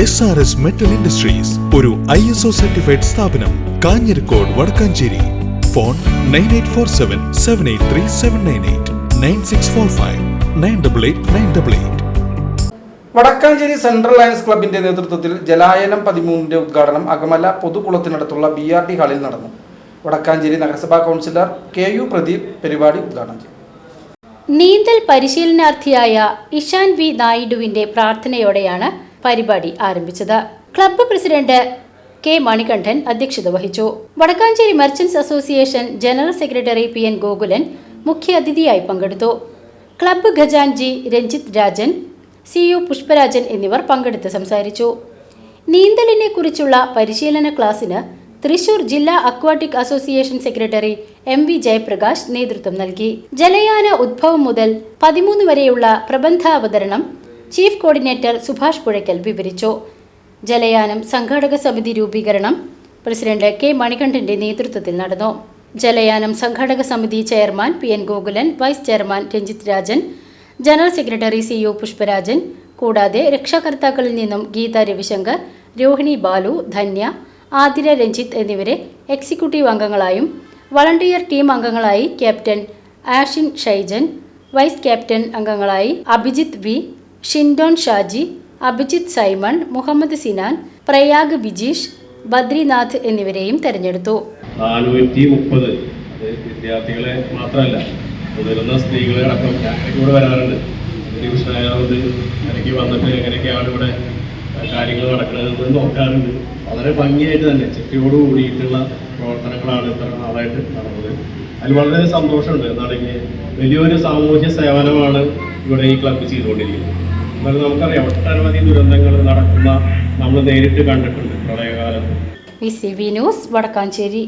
S R S metal industries ഒരു I S O certified സ്ഥാപനം Kanjirakode Wadakkanchery. Phone nine eight four seven seven eight three seven nine eight nine six four five nine double eight nine double eight Wadakkanchery central lions ക്ലബിന്റെ നേതൃത്വത്തിൽ ജലായനം പതിമൂന്നിന്റെ ഉദ്ഘാടനം അകമല പൊതുകുളത്തിനടുത്തുള്ള B R T ഹാളിൽ നടന്നു. വടക്കാഞ്ചേരി നഗരസഭാ councillor K U Pradeep പരിപാടി ഉദ്ഘാടനം ചെയ്തു. നീന്തൽ പരിശീലനാർത്ഥിയായ ഇഷാൻ വി നായിഡുവിന്റെ പ്രാർത്ഥനയോടെയാണ് പരിപാടി ആരംഭിച്ചത്. ക്ലബ്ബ് പ്രസിഡന്റ് കെ മണികണ്ഠൻ അധ്യക്ഷത വഹിച്ചു. Wadakkanchery merchants association general secretary P N Gokulan മുഖ്യാതിഥിയായി പങ്കെടുത്തു. ക്ലബ്ബ് ഖജാൻജി രഞ്ജിത്ത് രാജൻ സി യു പുഷ്പരാജൻ എന്നിവർ പങ്കെടുത്ത് സംസാരിച്ചു. നീന്തലിനെ കുറിച്ചുള്ള പരിശീലന ക്ലാസ്സിന് തൃശൂർ ജില്ലാ aquatic association secretary M V Jayaprakash നേതൃത്വം നൽകി. ജലയാന ഉദ്ഭവം മുതൽ പതിമൂന്ന് വരെയുള്ള പ്രബന്ധാവതരണം ചീഫ് കോർഡിനേറ്റർ സുഭാഷ് പുഴയ്ക്കൽ വിവരിച്ചു. ജലയാനം സംഘാടക സമിതി രൂപീകരണം. പ്രസിഡന്റ് കെ മണികണ്ഠന്റെ നേതൃത്വത്തിൽ നടന്നു. ജലയാനം സംഘാടക സമിതി chairman P N Gokulan vice chairman Ranjith Rajan general secretary C U Pushparajan കൂടാതെ രക്ഷാകർത്താക്കളിൽ നിന്നും ഗീത രവിശങ്കർ രോഹിണി ബാലു ധന്യ ആതിര രഞ്ജിത്ത് എന്നിവരെ എക്സിക്യൂട്ടീവ് അംഗങ്ങളായും വളണ്ടിയർ ടീം അംഗങ്ങളായി captain Ashin Shaijan vice captain അംഗങ്ങളായി അഭിജിത്ത് വി ഷിൻഡോൺ ഷാജി അഭിജിത്ത് സൈമൺ മുഹമ്മദ് സിനാൻ പ്രയാഗ് ബിജീഷ് ബദ്രിനാഥ് എന്നിവരെയും തെരഞ്ഞെടുത്തു. നാനൂറ്റി മുപ്പത് വിദ്യാർത്ഥികളെ മാത്രമല്ല മുതിർന്ന സ്ത്രീകളെ അടക്കം ഞാനൊക്കെ ഇവിടെ വരാറുണ്ട്. ഡിവിഷനായതുകൊണ്ട് എനിക്ക് വന്നിട്ട് എങ്ങനെയൊക്കെയാണ് ഇവിടെ കാര്യങ്ങൾ നടക്കുന്നതെന്ന് നോക്കാറുണ്ട്. വളരെ ഭംഗിയായിട്ട് തന്നെ ചിട്ടയോട് കൂടിയിട്ടുള്ള പ്രവർത്തനങ്ങളാണ് ഇത്ര നാളായിട്ട് നടന്നത്. അതിൽ വളരെ സന്തോഷമുണ്ട്. എന്നാണെങ്കിൽ വലിയൊരു സാമൂഹ്യ സേവനമാണ് ഇവിടെ ഈ ക്ലബ്ബ് ചെയ്തുകൊണ്ടിരിക്കുന്നത്. എന്നാൽ നമുക്കറിയാം ഒട്ടനവധി ദുരന്തങ്ങൾ നടക്കുന്ന നമ്മൾ നേരിട്ട് കണ്ടിട്ടുണ്ട് പ്രളയകാലത്ത്. V C B news Wadakkanchery.